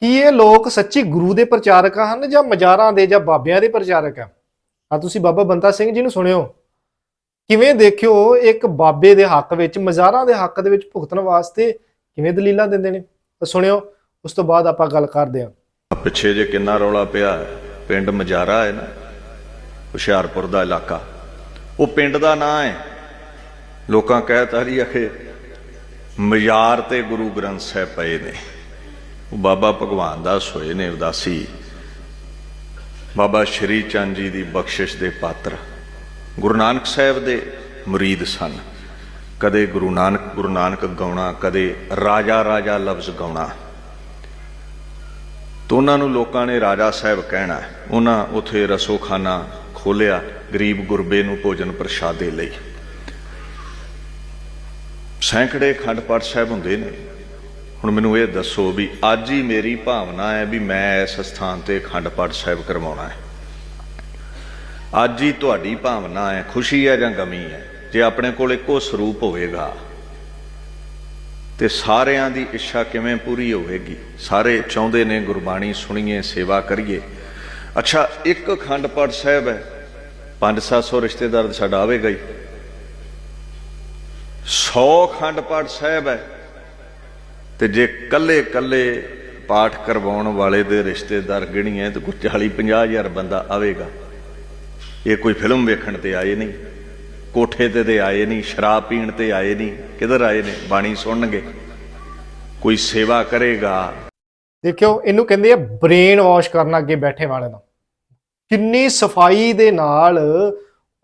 ਕੀ ਇਹ ਲੋਕ ਸੱਚੀ ਗੁਰੂ ਦੇ ਪ੍ਰਚਾਰਕ ਹਨ ਜਾਂ ਮਜ਼ਾਰਾਂ ਦੇ ਜਾਂ ਬਾਬਿਆਂ ਦੇ ਪ੍ਰਚਾਰਕ ਆ ਆ ਤੁਸੀਂ ਬਾਬਾ ਬੰਤਾ ਸਿੰਘ ਜੀ ਨੂੰ ਸੁਣਿਓ। ਕਿਵੇਂ ਦੇਖਿਓ ਇੱਕ ਬਾਬੇ ਦੇ ਹੱਕ ਵਿੱਚ, ਮਜ਼ਾਰਾਂ ਦੇ ਹੱਕ ਦੇ ਵਿੱਚ ਭੁਗਤਣ ਵਾਸਤੇ ਕਿਵੇਂ ਦਲੀਲਾਂ ਦਿੰਦੇ ਨੇ? ਸੁਣਿਓ, ਉਸ ਤੋਂ ਬਾਅਦ ਆਪਾਂ ਗੱਲ ਕਰਦੇ ਹਾਂ। ਪਿੱਛੇ ਜੇ ਕਿੰਨਾ ਰੌਲਾ ਪਿਆ ਪਿੰਡ ਮਜਾਰਾ ਹੈ ਨਾ, ਹੁਸ਼ਿਆਰਪੁਰ ਦਾ ਇਲਾਕਾ। ਉਹ ਪਿੰਡ ਦਾ ਨਾਂ ਹੈ। ਲੋਕਾਂ ਕਹਿ ਜੀ ਅਖੇ, ਮਜ਼ਾਰ ਤੇ ਗੁਰੂ ਗ੍ਰੰਥ ਸਾਹਿਬ ਪਏ ਨੇ। ਉਹ ਬਾਬਾ ਭਗਵਾਨ ਦਾਸ ਹੋਏ ਨੇ, ਉਦਾਸੀ। ਬਾਬਾ ਸ਼੍ਰੀ ਚੰਦ ਜੀ ਦੀ ਬਖਸ਼ਿਸ਼ ਦੇ ਪਾਤਰ। ਗੁਰੂ ਨਾਨਕ ਸਾਹਿਬ ਦੇ ਮੁਰੀਦ ਸਨ। ਕਦੇ ਗੁਰੂ ਨਾਨਕ ਗੁਰੂ ਨਾਨਕ ਗਾਉਣਾ, ਕਦੇ ਰਾਜਾ ਰਾਜਾ ਲਫ਼ਜ਼ ਗਾਉਣਾ। ਤਾਂ ਉਹਨਾਂ ਨੂੰ ਲੋਕਾਂ ਨੇ ਰਾਜਾ ਸਾਹਿਬ ਕਹਿਣਾ, ਉਹਨਾਂ ਉਥੇ ਰਸੋਖਾਨਾ ਖੋਲਿਆ ਗਰੀਬ ਗੁਰਬੇ ਨੂੰ ਭੋਜਨ ਪ੍ਰਸ਼ਾਦੇ ਲਈ। ਸੈਂਕੜੇ ਖੰਡ ਪਾਠ ਸਾਹਿਬ ਹੁੰਦੇ ਨੇ। ਹੁਣ ਮੈਨੂੰ ਇਹ ਦੱਸੋ ਵੀ ਅੱਜ ਹੀ ਮੇਰੀ ਭਾਵਨਾ ਹੈ ਵੀ ਮੈਂ ਇਸ ਸਥਾਨ ਤੇ ਅਖੰਡ ਪਾਠ ਸਾਹਿਬ ਕਰਵਾਉਣਾ ਹੈ। ਅੱਜ ਹੀ ਤੁਹਾਡੀ ਭਾਵਨਾ ਹੈ, ਖੁਸ਼ੀ ਹੈ ਜਾਂ ਗਮੀ ਹੈ, ਜੇ ਆਪਣੇ ਕੋਲ ਇੱਕੋ ਸਰੂਪ ਹੋਵੇਗਾ, ਤੇ ਸਾਰਿਆਂ ਦੀ ਇੱਛਾ ਕਿਵੇਂ ਪੂਰੀ ਹੋਵੇਗੀ? ਸਾਰੇ ਚਾਹੁੰਦੇ ਨੇ, ਗੁਰਬਾਣੀ ਸੁਣੀਏ, ਸੇਵਾ ਕਰੀਏ। ਅੱਛਾ, ਇੱਕ ਅਖੰਡ ਪਾਠ ਸਾਹਿਬ ਹੈ। 5-700 ਰਿਸ਼ਤੇਦਾਰ ਸਾਡਾ ਆਵੇਗਾ ਹੀ। 100 ਅਖੰਡ ਪਾਠ ਸਾਹਿਬ ਹੈ। ਤੇ ਜੇ ਕੱਲੇ ਕੱਲੇ ਪਾਠ ਕਰਵਾਉਣ ਵਾਲੇ ਦੇ ਰਿਸ਼ਤੇਦਾਰ ਗਿਣੀਏ ਤਾਂ ਕੋਈ 40-50 ਹਜ਼ਾਰ ਬੰਦਾ ਆਵੇਗਾ। ਇਹ ਕੋਈ ਫਿਲਮ ਵੇਖਣ ਤੇ ਆਏ ਨਹੀਂ। ਕੋਠੇ ਤੇ ਤੇ ਆਏ ਨਹੀਂ, ਸ਼ਰਾਬ ਪੀਣ ਤੇ ਆਏ ਨਹੀਂ। ਕਿੱਧਰ ਆਏ ਨੇ? ਬਾਣੀ ਸੁਣਨਗੇ। ਕੋਈ ਸੇਵਾ ਕਰੇਗਾ। ਦੇਖਿਓ, ਇਹਨੂੰ ਕਹਿੰਦੇ ਆ ਬ੍ਰੇਨ ਵਾਸ਼ ਕਰਨ ਅੱਗੇ ਬੈਠੇ ਵਾਲੇ ਦਾ ਕਿੰਨੀ ਸਫ਼ਾਈ ਦੇ ਨਾਲ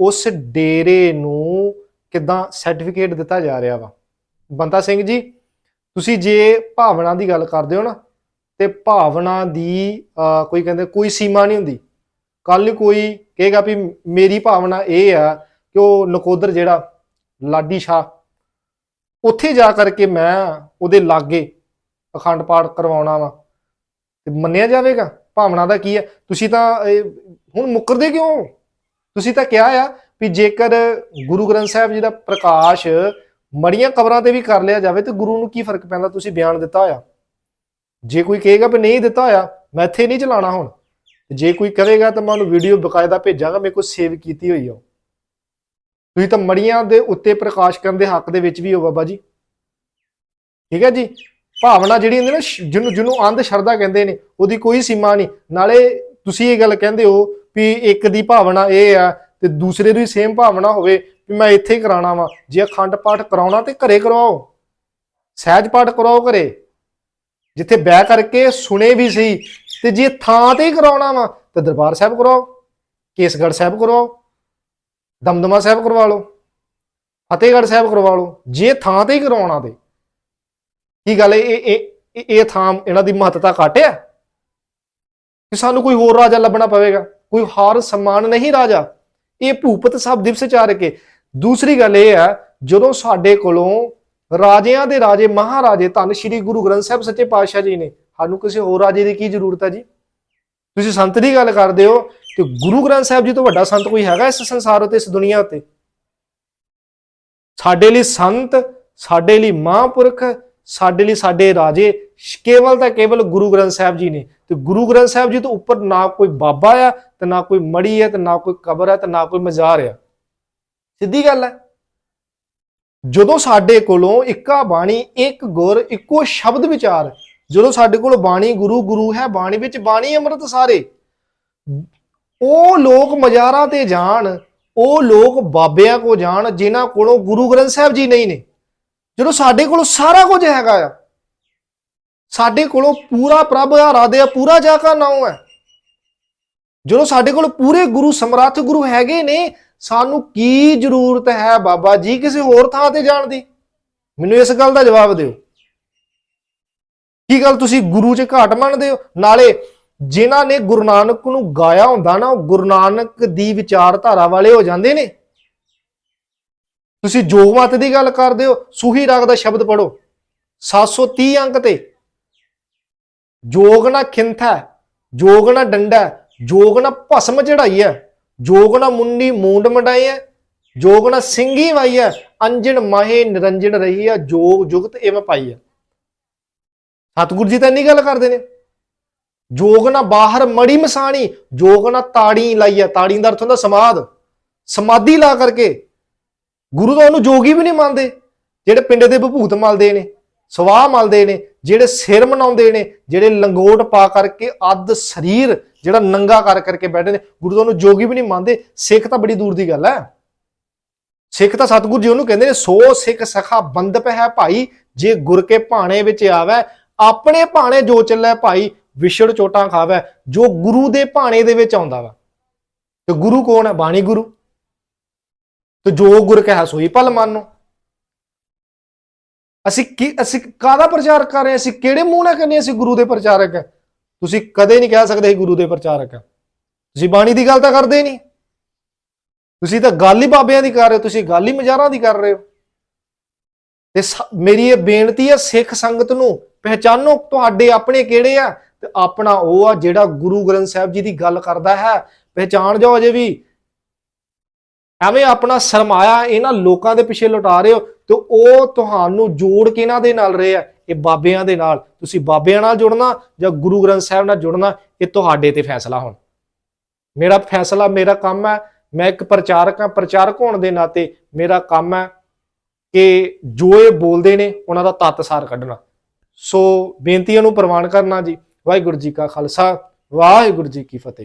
ਉਸ ਡੇਰੇ ਨੂੰ ਕਿਦਾਂ ਸਰਟੀਫਿਕੇਟ ਦਿੱਤਾ ਜਾ ਰਿਹਾ ਵਾ। ਬੰਤਾ ਸਿੰਘ ਜੀ ਤੁਸੀਂ ਜੇ ਭਾਵਨਾ ਦੀ ਗੱਲ ਕਰਦੇ ਹੋ ਨਾ, ਤੇ ਭਾਵਨਾ ਦੀ ਕੋਈ ਕਹਿੰਦੇ, ਕੋਈ ਸੀਮਾ ਨਹੀਂ ਹੁੰਦੀ। ਕੱਲ ਕੋਈ ਕਹੇਗਾ ਵੀ ਮੇਰੀ ਭਾਵਨਾ ਇਹ ਆ ਕਿ ਉਹ ਨਕੋਦਰ ਜਿਹੜਾ, ਲਾਡੀ ਸ਼ਾਹ, ਉੱਥੇ ਜਾ ਕਰਕੇ ਮੈਂ ਉਹਦੇ ਲਾਗੇ ਅਖੰਡ ਪਾਠ ਕਰਵਾਉਣਾ ਵਾ। ਤੇ ਮੰਨਿਆ ਜਾਵੇਗਾ? ਭਾਵਨਾ ਦਾ ਕੀ ਹੈ ਤੁਸੀਂ ਤਾਂ ਹੁਣ ਮੁੱਕਰਦੇ ਕਿਉਂ? ਤੁਸੀਂ ਤਾਂ ਕਿਹਾ ਆ ਵੀ ਜੇਕਰ ਗੁਰੂ ਗ੍ਰੰਥ ਸਾਹਿਬ ਜੀ ਦਾ ਪ੍ਰਕਾਸ਼ ਮੜੀਆਂ ਕਬਰਾਂ ਤੇ ਵੀ ਕਰ ਲਿਆ ਜਾਵੇ ਤੇ ਗੁਰੂ ਨੂੰ ਕੀ ਫ਼ਰਕ ਪੈਂਦਾ? ਤੁਸੀਂ ਬਿਆਨ ਦਿੱਤਾ ਹੋਇਆ। ਜੇ ਕੋਈ ਕਹੇਗਾ ਵੀ ਨਹੀਂ ਦਿੱਤਾ ਹੋਇਆ, ਮੈਂ ਇੱਥੇ ਨਹੀਂ ਚਲਾਣਾ ਹੁਣ। ਜੇ ਕੋਈ ਕਹੇਗਾ ਤਾਂ ਮੈਂ ਉਹਨੂੰ ਵੀਡੀਓ ਬਕਾਇਦਾ ਭੇਜਾਂਗਾ, ਮੇਰੇ ਕੋਲ ਸੇਵ ਕੀਤੀ ਹੋਈ ਆ ਤੁਸੀਂ ਤਾਂ ਮੜੀਆਂ ਦੇ ਉੱਤੇ ਪ੍ਰਕਾਸ਼ ਕਰਨ ਦੇ ਹੱਕ ਦੇ ਵਿੱਚ ਵੀ ਹੋ ਬਾਬਾ ਜੀ। ਠੀਕ ਹੈ ਜੀ? ਭਾਵਨਾ ਜਿਹੜੀ ਹੁੰਦੀ ਨਾ ਜਿਹਨੂੰ ਜਿਹਨੂੰ ਅੰਧ ਸ਼ਰਧਾ ਕਹਿੰਦੇ ਨੇ, ਉਹਦੀ ਕੋਈ ਸੀਮਾ ਨਹੀਂ। ਨਾਲੇ ਤੁਸੀਂ ਇਹ ਗੱਲ ਕਹਿੰਦੇ ਹੋ ਵੀ ਇੱਕ ਦੀ ਭਾਵਨਾ ਇਹ ਆ ਤੇ ਦੂਸਰੇ ਦੀ ਸੇਮ ਭਾਵਨਾ ਹੋਵੇ ਵੀ ਮੈਂ ਇੱਥੇ ਹੀ ਕਰਾਉਣਾ ਵਾ। ਜੇ ਅਖੰਡ ਪਾਠ ਕਰਾਉਣਾ ਤੇ ਘਰੇ ਕਰਵਾਓ। ਸਹਿਜ ਪਾਠ ਕਰਾਓ ਘਰੇ। ਜਿੱਥੇ ਬਹਿ ਕਰਕੇ ਸੁਣੇ ਵੀ ਸੀ ਤੇ ਜੇ ਥਾਂ ਤੇ ਹੀ ਕਰਾਉਣਾ ਵਾ, ਤੇ ਦਰਬਾਰ ਸਾਹਿਬ ਕਰਾਓ, ਕੇਸਗੜ੍ਹ ਸਾਹਿਬ ਕਰਵਾਓ ਦਮਦਮਾ ਸਾਹਿਬ ਕਰਵਾ ਲਓ, ਫਤਿਹਗੜ੍ਹ ਸਾਹਿਬ ਕਰਵਾ ਲਓ। ਜੇ ਥਾਂ ਤੇ ਹੀ ਕਰਵਾਉਣਾ ਤੇ। ਕੀ ਗੱਲ ਇਹ ਇਹ, ਇਹ- ਇਹ ਥਾਂ ਇਹਨਾਂ ਦੀ ਮਹੱਤਤਾ ਘੱਟ ਆ? ਕਿ ਸਾਨੂੰ ਕੋਈ ਹੋਰ ਰਾਜਾ ਲੱਭਣਾ ਪਵੇਗਾ? ਕੋਈ ਹਾਰ ਸਨਮਾਨ ਨਹੀਂ ਰਾਜਾ? ਇਹ ਭੂਪਤ ਸਾਹਿਬ ਦਿਵਸ ਚਾਰ ਕੇ। ਦੂਸਰੀ ਗੱਲ ਇਹ ਹੈ, ਜਦੋਂ ਸਾਡੇ ਕੋਲੋਂ ਰਾਜਿਆਂ ਦੇ ਰਾਜੇ, ਮਹਾਰਾਜੇ, ਧੰਨ ਸ਼੍ਰੀ ਗੁਰੂ ਗ੍ਰੰਥ ਸਾਹਿਬ ਸੱਚੇ ਪਾਤਸ਼ਾਹ ਜੀ ਨੇ, ਸਾਨੂੰ ਕਿਸੇ ਹੋਰ ਰਾਜੇ ਦੀ ਕੀ ਜ਼ਰੂਰਤ ਹੈ ਜੀ? ਤੁਸੀਂ ਸੰਤ ਦੀ ਗੱਲ ਕਰਦੇ ਹੋ ਕਿ ਗੁਰੂ ਗ੍ਰੰਥ ਸਾਹਿਬ ਜੀ ਤੋਂ ਵੱਡਾ ਸੰਤ ਕੋਈ ਹੈਗਾ ਇਸ ਸੰਸਾਰ ਉਤੇ, ਇਸ ਦੁਨੀਆ ਉਤੇ? ਸਾਡੇ ਲਈ ਸੰਤ, ਸਾਡੇ ਲਈ ਮਹਾਂਪੁਰਖ, ਸਾਡੇ ਲਈ ਸਾਡੇ ਰਾਜੇ ਕੇਵਲ ਤਾਂ ਕੇਵਲ ਗੁਰੂ ਗ੍ਰੰਥ ਸਾਹਿਬ ਜੀ ਨੇ। ਤੇ ਗੁਰੂ ਗ੍ਰੰਥ ਸਾਹਿਬ ਜੀ ਤੋਂ ਉੱਪਰ ਨਾ ਕੋਈ ਬਾਬਾ ਆ, ਤੇ ਨਾ ਕੋਈ ਮੜੀ ਹੈ ਤੇ ਨਾ ਕੋਈ ਕਬਰ ਹੈ ਤੇ ਨਾ ਕੋਈ ਮਜ਼ਾਰ ਆ। ਸਿੱਧੀ ਗੱਲ ਹੈ। ਜਦੋਂ ਸਾਡੇ ਕੋਲੋਂ ਇੱਕਾ ਬਾਣੀ, ਇੱਕ ਗੁਰ, ਇੱਕੋ ਸ਼ਬਦ ਵਿਚਾਰ, ਜਦੋਂ ਸਾਡੇ ਕੋਲ ਬਾਣੀ ਗੁਰੂ ਗੁਰੂ ਹੈ, ਬਾਣੀ ਵਿੱਚ ਬਾਣੀ ਅੰਮ੍ਰਿਤ ਸਾਰੇ, ਉਹ ਲੋਕ ਮਜ਼ਾਰਾਂ ਤੇ ਜਾਣ, ਉਹ ਲੋਕ ਬਾਬਿਆਂ ਕੋ ਜਾਣ, ਜਿਨ੍ਹਾਂ ਕੋਲੋਂ ਗੁਰੂ ਗ੍ਰੰਥ ਸਾਹਿਬ ਜੀ ਨਹੀਂ ਨੇ। ਜਦੋਂ ਸਾਡੇ ਕੋਲ ਸਾਰਾ ਕੁਝ ਹੈਗਾ ਆ, ਸਾਡੇ ਕੋਲੋਂ ਪੂਰਾ ਪ੍ਰਭ ਆਰਾਧਿਆ, ਪੂਰਾ ਜਾ ਕਾ ਨਾਮ ਹੈ। ਜਦੋਂ ਸਾਡੇ ਕੋਲ ਪੂਰੇ ਗੁਰੂ ਸਮਰੱਥ ਗੁਰੂ ਹੈਗੇ ਨੇ ਸਾਨੂੰ ਕੀ ਜ਼ਰੂਰਤ ਹੈ ਬਾਬਾ ਜੀ ਕਿਸੇ ਹੋਰ ਥਾਂ ਤੇ ਜਾਣ ਦੀ? ਮੈਨੂੰ ਇਸ ਗੱਲ ਦਾ ਜਵਾਬ ਦਿਓ। ਕੀ ਗੱਲ ਤੁਸੀਂ ਗੁਰੂ 'ਚ ਘਾਟ ਮੰਨਦੇ ਹੋ? ਨਾਲੇ ਜਿਨ੍ਹਾਂ ਨੇ ਗੁਰੂ ਨਾਨਕ ਨੂੰ ਗਾਇਆ ਹੁੰਦਾ ਨਾ, ਉਹ ਗੁਰੂ ਨਾਨਕ ਦੀ ਵਿਚਾਰਧਾਰਾ ਵਾਲੇ ਹੋ ਜਾਂਦੇ ਨੇ। ਤੁਸੀਂ ਜੋਗ ਮਤ ਦੀ ਗੱਲ ਕਰਦੇ ਹੋ, ਸੂਹੀ ਰਾਗ ਦਾ ਸ਼ਬਦ ਪੜੋ 730 ਅੰਕ ਤੇ। ਜੋਗ ਨਾ ਖਿੰਥਾ, ਜੋਗ ਨਾ ਡੰਡਾ, ਜੋਗ ਨਾ ਭਸਮ ਚੜਾਈ ਹੈ। ਜੋਗ ਨਾ ਮੁੰਡੀ ਮੂੰਡ ਮਡਾਈ ਹੈ ਜੋਗ ਨਾ ਸਿੰਘੀ ਅੰਜਣ ਮਾਹੇ ਨਿਰੰਜਣ ਰਹੀ ਹੈ ਜੋਗ ਜੁਗਤ ਇਵੇਂ ਪਾਈ ਹੈ ਸਤਿਗੁਰੂ ਜੀ ਤਾਂ ਇੰਨੀ ਗੱਲ ਕਰਦੇ ਨੇ। ਜੋਗ ਨਾ ਬਾਹਰ ਮੜੀ ਮਸਾਣੀ, ਜੋਗ ਨਾ ਤਾੜੀ ਲਾਈ ਹੈ ਤਾੜੀ ਦਾ ਅਰਥ ਹੁੰਦਾ ਸਮਾਦ ਸਮਾਧੀ ਲਾ ਕਰਕੇ, ਗੁਰੂ ਤਾਂ ਉਹਨੂੰ ਜੋਗੀ ਵੀ ਨਹੀਂ ਮੰਨਦੇ, ਜਿਹੜੇ ਪਿੰਡ ਦੇ ਵਿਭੂਤ ਮਲਦੇ ਨੇ। ਸਵਾਹ ਮਲਦੇ ਨੇ, ਜਿਹੜੇ ਸਿਰ ਮਨਾਉਂਦੇ ਨੇ, ਜਿਹੜੇ ਲੰਗੋਟ ਪਾ ਕਰਕੇ ਅੱਧ ਸਰੀਰ, ਜਿਹੜਾ ਨੰਗਾ ਕਰ ਕਰਕੇ ਬੈਠੇ ਨੇ, ਗੁਰੂ ਤਾਂ ਉਹਨੂੰ ਜੋਗੀ ਵੀ ਨਹੀਂ ਮੰਨਦੇ, ਸਿੱਖ ਤਾਂ ਬੜੀ ਦੂਰ ਦੀ ਗੱਲ ਹੈ। ਸਿੱਖ ਤਾਂ ਸਤਿਗੁਰੂ ਜੀ ਉਹਨੂੰ ਕਹਿੰਦੇ ਨੇ, ਸੋ ਸਿੱਖ ਸਖਾ ਬੰਦਪ ਹੈ ਭਾਈ, ਜੇ ਗੁਰ ਕੇ ਭਾਣੇ ਵਿੱਚ ਆਵੇ, ਆਪਣੇ ਭਾਣੇ ਜੋ ਚੱਲੇ ਭਾਈ, ਵਿਛੜ ਚੋਟਾਂ ਖਾਵੇ, ਜੋ ਗੁਰੂ ਦੇ ਭਾਣੇ ਦੇ ਵਿੱਚ ਆਉਂਦਾ ਵਾ। ਤੇ ਗੁਰੂ ਕੌਣ ਹੈ? ਬਾਣੀ ਗੁਰੂ। ਤੇ ਜੋ ਗੁਰ ਕਹੈ ਸੋਈ ਭਲ ਮੰਨੋ। ਅਸੀਂ ਕੀ ਅਸੀਂ ਕਾਹਦਾ ਪ੍ਰਚਾਰ ਕਰ ਰਹੇ ਹਾਂ? ਅਸੀਂ ਕਿਹੜੇ ਮੂੰਹ ਨਾਲ ਕਹਿੰਦੇ ਅਸੀਂ ਗੁਰੂ ਦੇ ਪ੍ਰਚਾਰਕ ਹੈ? ਤੁਸੀਂ ਕਦੇ ਨਹੀਂ ਕਹਿ ਸਕਦੇ ਅਸੀਂ ਗੁਰੂ ਦੇ ਪ੍ਰਚਾਰਕ ਹਾਂ। ਤੁਸੀਂ ਬਾਣੀ ਦੀ ਗੱਲ ਤਾਂ ਕਰਦੇ ਹੀ ਨਹੀਂ। ਤੁਸੀਂ ਤਾਂ ਗੱਲ ਹੀ ਬਾਬਿਆਂ ਦੀ ਕਰ ਰਹੇ ਹੋ, ਤੁਸੀਂ ਗੱਲ ਹੀ ਮਜ਼ਾਰਾਂ ਦੀ ਕਰ ਰਹੇ ਹੋ। ਤੇ ਮੇਰੀ ਇਹ ਬੇਨਤੀ ਹੈ, ਸਿੱਖ ਸੰਗਤ ਨੂੰ ਪਹਿਚਾਨੋ, ਤੁਹਾਡੇ ਆਪਣੇ ਕਿਹੜੇ ਆ? ਤੇ ਆਪਣਾ ਉਹ ਆ ਜਿਹੜਾ ਗੁਰੂ ਗ੍ਰੰਥ ਸਾਹਿਬ ਜੀ ਦੀ ਗੱਲ ਕਰਦਾ ਹੈ। ਪਹਿਚਾਨ ਜਾਓ ਅਜੇ ਵੀ। ਐਵੇਂ ਆਪਣਾ ਸਰਮਾਇਆ ਇਹਨਾਂ ਲੋਕਾਂ ਦੇ ਪਿੱਛੇ ਲੁਟਾ ਰਹੇ ਹੋ ਤੇ ਉਹ ਤੁਹਾਨੂੰ ਜੋੜ ਕੇ ਇਹਨਾਂ ਦੇ ਨਾਲ ਰਹੇ ਆ, ਇਹ ਬਾਬਿਆਂ ਦੇ ਨਾਲ। ਤੁਸੀਂ ਬਾਬਿਆਂ ਨਾਲ ਜੁੜਨਾ ਜਾਂ ਗੁਰੂ ਗ੍ਰੰਥ ਸਾਹਿਬ ਨਾਲ ਜੁੜਨਾ, ਇਹ ਤੁਹਾਡੇ ਤੇ ਫੈਸਲਾ ਹੁਣ। ਮੇਰਾ ਫੈਸਲਾ, ਮੇਰਾ ਕੰਮ ਹੈ, ਮੈਂ ਇੱਕ ਪ੍ਰਚਾਰਕ ਹਾਂ, ਪ੍ਰਚਾਰਕ ਹੋਣ ਦੇ ਨਾਤੇ ਮੇਰਾ ਕੰਮ ਹੈ ਕਿ ਜੋ ਇਹ ਬੋਲਦੇ ਨੇ, ਉਹਨਾਂ ਦਾ ਤੱਤ ਸਾਰ ਕੱਢਣਾ। ਸੋ ਬੇਨਤੀਆਂ ਨੂੰ ਪ੍ਰਵਾਨ ਕਰਨਾ ਜੀ। ਵਾਹਿਗੁਰੂ ਜੀ ਕਾ ਖਾਲਸਾ, ਵਾਹਿਗੁਰੂ ਜੀ ਕੀ ਫਤਿਹ।